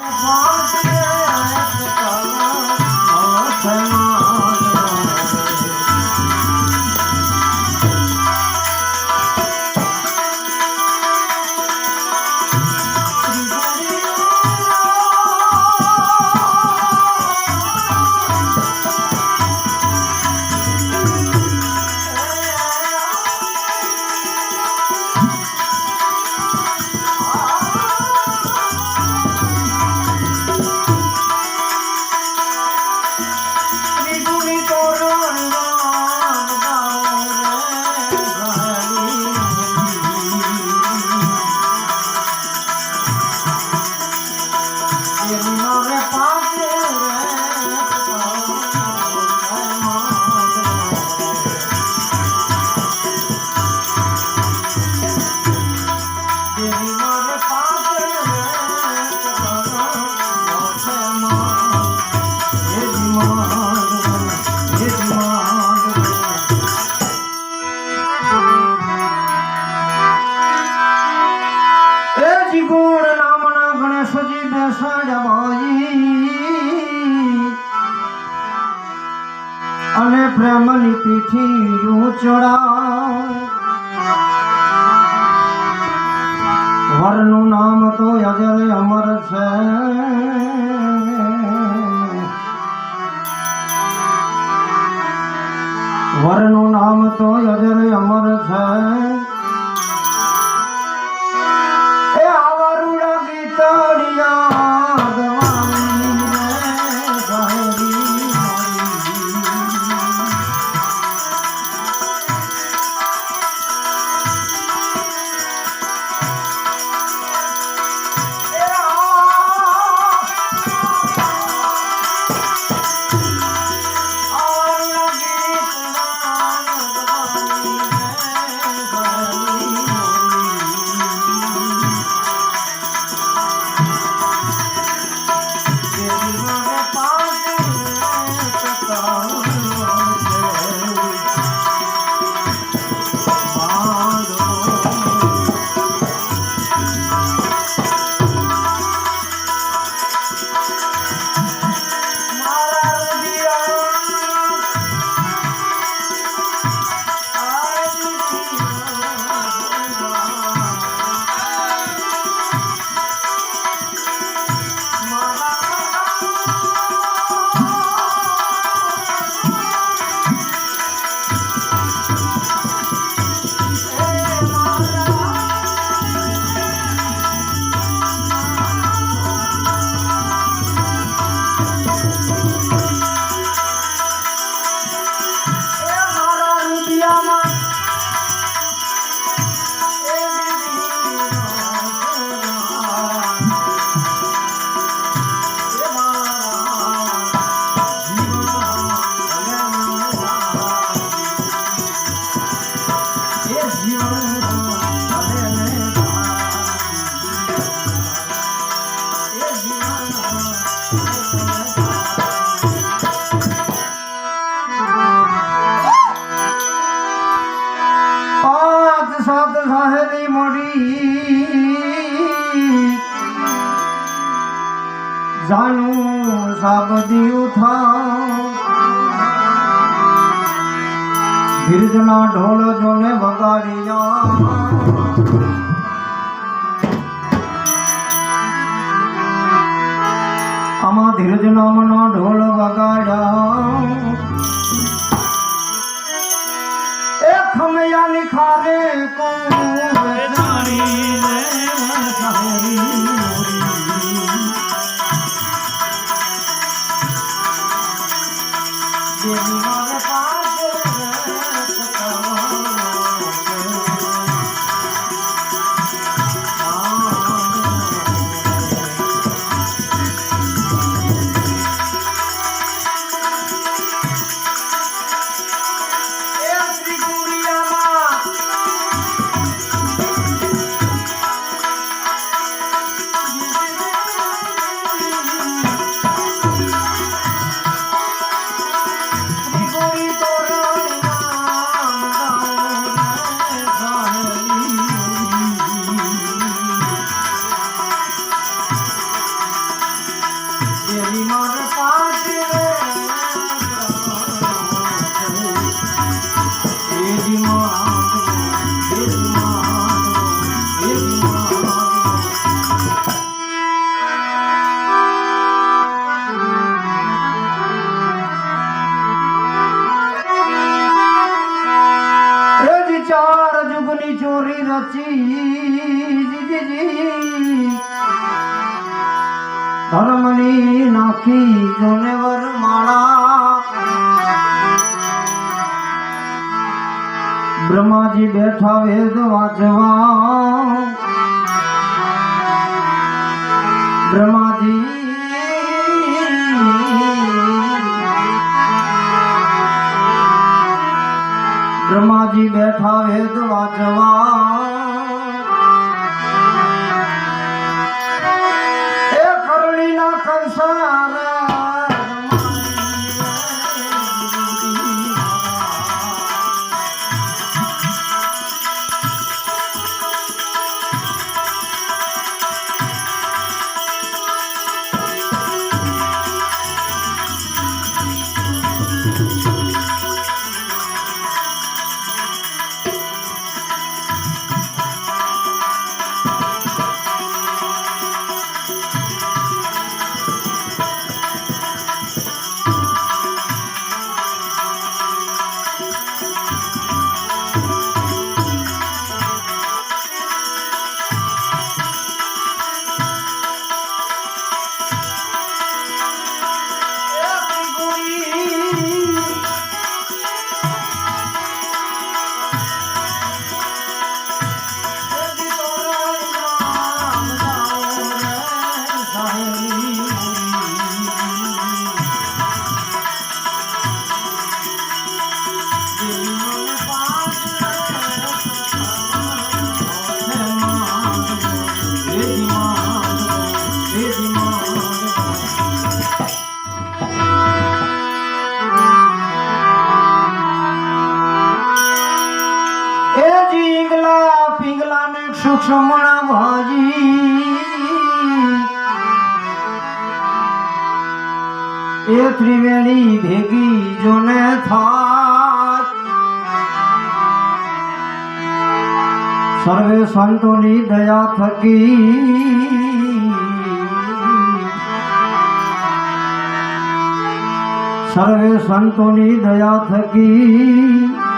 એ અને પ્રેમની પીઠી વરનું નામ તો અજર અમર છે. વરનું નામ તો અજર અમર છે. ગિરજના ઢોલ જોને વગાડ્યા. આમાં ધીરજ નામનો ઢોલ વગાડ્યા. એ ખમૈયા નિખારે કોણ Yeah, he knows બ્રહ્માજી બેઠા વેદ વાંચવા. બ્રહ્માજી. બ્રહ્માજી બેઠા વેદ વાંચવા. સુક્ષમણા ભાજી એ ત્રિવેણી ભેગી જોને થાય સર્વે સંતોની દયા થકી. સર્વે સંતોની દયા થકી.